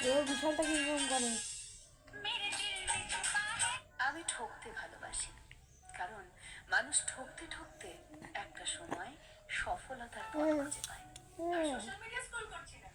বিশাল টাকা ইনকাম করে? আমি ঠকতে ভালোবাসি। কারণ মানুষ ঠকতে ঠকতে একটা সময় সফলতার পথ খুঁজে পায়। সোশ্যাল মিডিয়া স্ক্রল করছি না।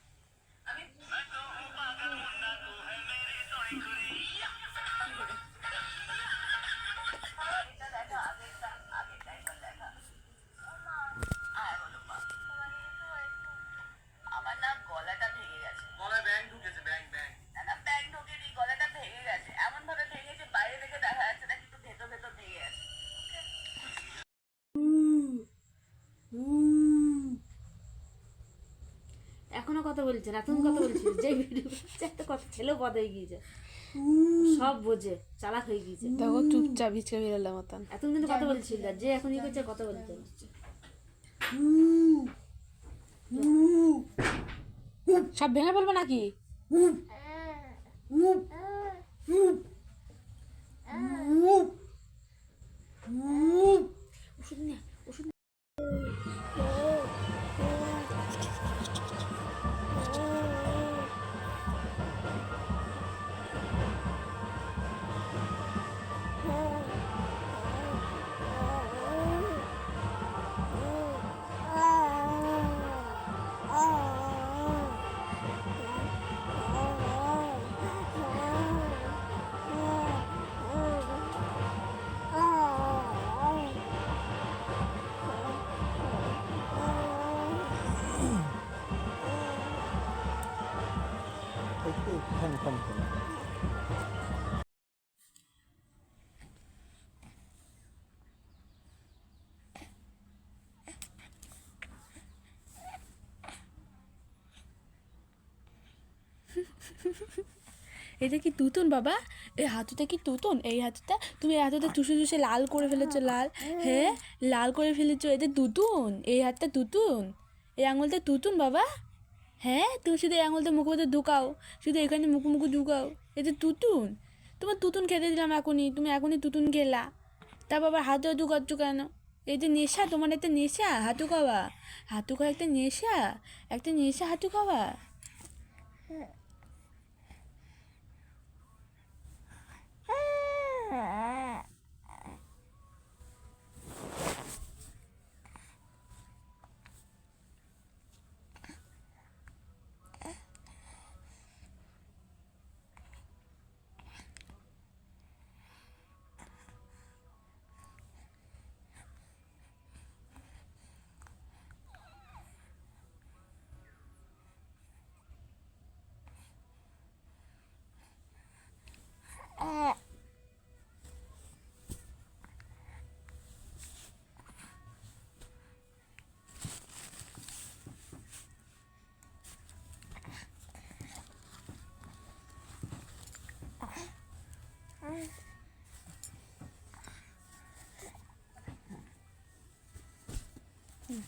কথা বলছে না তুমি কথা বলছি যে ভিডিও একটা কথা ছেলেও বদ হয়ে গিয়েছে। সব বোঝে চালাক হয়ে গিয়েছে। দেখো চুপচাপ হিচকে বেরোলে মতন। এত কিন্তু কথা বলছিল না, যে এখন ই করছে কথা বলতে সব ভেঙে বলব নাকি? এটা কি তুতুন, বাবা? এই হাতুটা কি তুতুন? এই হাতুটা? তুমি হাতুটা চুষে চুষে লাল করে ফেলেছো, লাল। হ্যাঁ লাল করে ফেলেছো। এটা তুতুন। এই হাতটা তুতুন। এই আঙুলটা তুতুন, বাবা। হ্যাঁ তুমি শুধু আঙুলটা মুখে মধ্যে ঢুকাও, শুধু এখানে মুখে মুখে ঢুকাও। এটা তুতুন, তোমার তুতুন খেতে দিলাম এখনই, তুমি এখনই তুতুন খেলা। তারপর আবার হাতে ঢুকাচ্ছ কেন? এই যে নেশা, তোমার একটা নেশা হাতু খাওয়া। হাতু খাওয়া একটা নেশা একটা নেশা হাতু খাওয়া।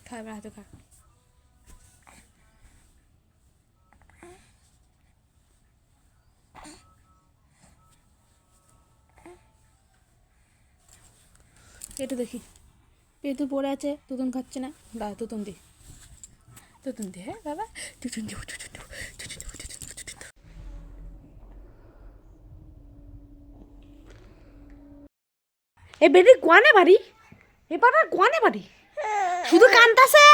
খা এবার হাতে খা। একটু দেখি। পেতু পড়ে আছে, তুতুন খাচ্ছে না। দাদা, তুতুন দি। তুতুন দি হ্যাঁ বাবা। তুতুন দেবো এ বেটি কোয়ানে বাড়ি? এ পাড়ার কোয়ানে বাড়ি? শুধু কান্তাসে